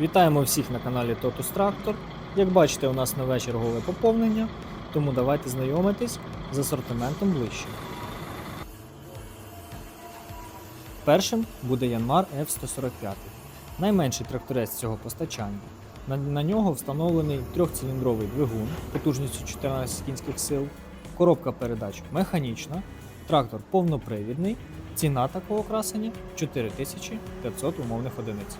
Вітаємо всіх на каналі Totus Tractor. Як бачите, у нас нове чергове поповнення, тому давайте знайомитись з асортиментом ближче. Першим буде Yanmar F145, найменший тракторець цього постачання. На, на нього встановлений трьохциліндровий двигун потужністю 14 кінських сил, коробка передач механічна, трактор повнопривідний, ціна такого красення 4500 умовних одиниць.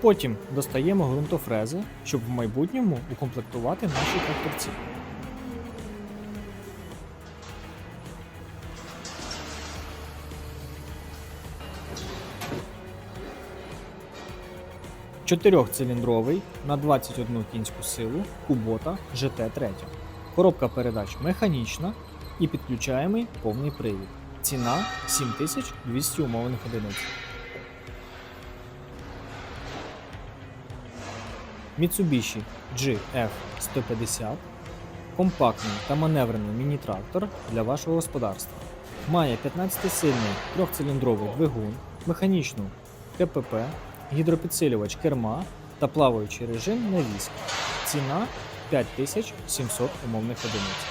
Потім достаємо ґрунтофрези, щоб в майбутньому укомплектувати наші тракторці. Чотирьохциліндровий на 21 кінську силу Кубота GT3. Коробка передач механічна і підключаємий повний привід. Ціна 7200 умовних одиниць. Mitsubishi GF150 компактний та маневрений міні-трактор для вашого господарства. Має 15-сильний трьохциліндровий двигун, механічну КПП, гідропідсилювач керма та плаваючий режим на віск. Ціна 5700 умовних одиниць.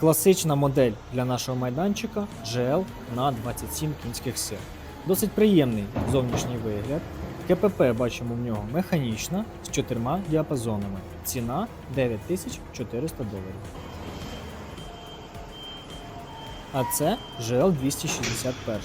Класична модель для нашого майданчика GL на 27 кінських сил. Досить приємний зовнішній вигляд. КПП бачимо в нього механічна з чотирма діапазонами. Ціна 9400 доларів. А це GL 261.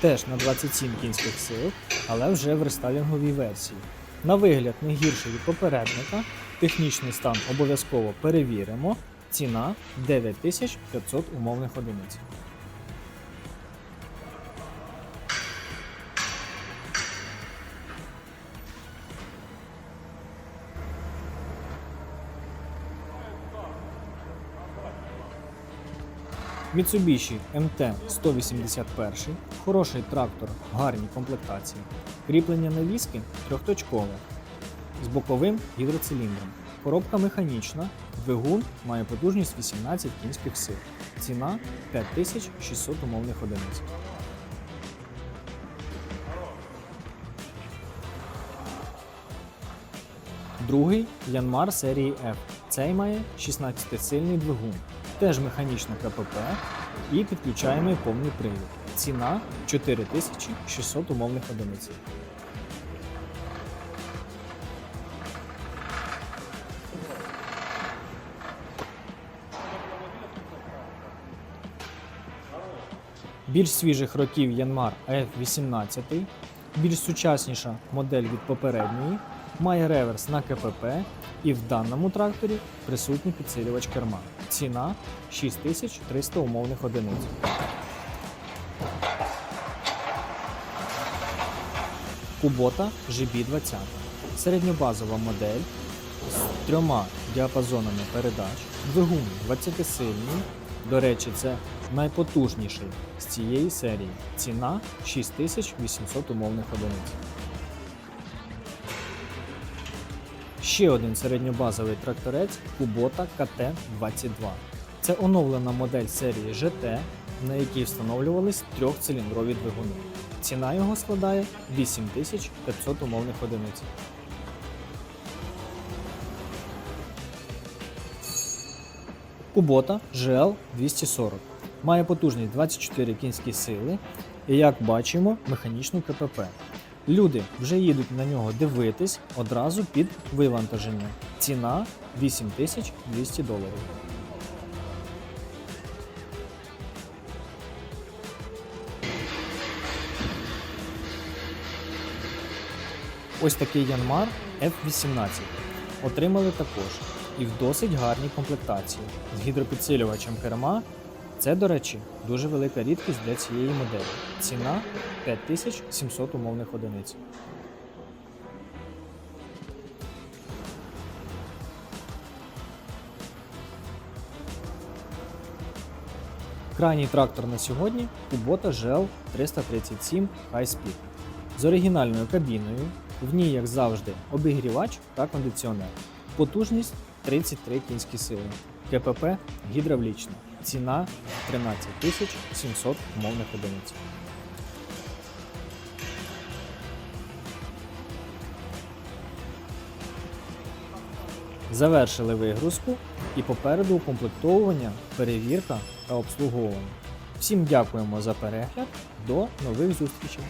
Теж на 27 кінських сил, але вже в рестайлінговій версії. На вигляд не гірший від попередника. Технічний стан обов'язково перевіримо. Ціна 9500 умовних одиниць. Mitsubishi MT-181 хороший трактор в гарній комплектації. Кріплення навіски трьохточкове з боковим гідроциліндром. Коробка механічна, двигун має потужність 18 кінських сил. Ціна 5600 умовних одиниць. Другий Yanmar серії F. Цей має 16-сильний двигун, теж механічна КПП і підключаємий повний привід. Ціна 4600 умовних одиниць. Більш свіжих років Yanmar F18, більш сучасніша модель від попередньої, має реверс на КПП і в даному тракторі присутній підсилювач керма. Ціна 6300 умовних одиниць. Кубота GB20. Середньобазова модель з трьома діапазонами передач. Двигун 20-сильний. До речі, це найпотужніший з цієї серії. Ціна 6800 умовних одиниць. Ще один середньобазовий тракторець Kubota KT-22. Це оновлена модель серії GT, на якій встановлювались трьохциліндрові двигуни. Ціна його складає 8500 умовних одиниць. Kubota GL 240 має потужність 24 кінські сили і, як бачимо, механічну КПП. Люди вже їдуть на нього дивитись одразу під вивантаження. Ціна 8200 доларів. Ось такий Yanmar F18 отримали також і в досить гарній комплектації з гідропідсилювачем керма. Це, до речі, дуже велика рідкість для цієї моделі. Ціна 5700 умовних одиниць. Крайній трактор на сьогодні Kubota GL 337 High Speed з оригінальною кабіною. В ній, як завжди, обігрівач та кондиціонер. Потужність 33 кінські сили. КПП гідравлічна. Ціна 13 тисяч 700 умовних одиниць. Завершили вигрузку і попереду укомплектовування, перевірка та обслуговування. Всім дякуємо за перегляд. До нових зустрічей!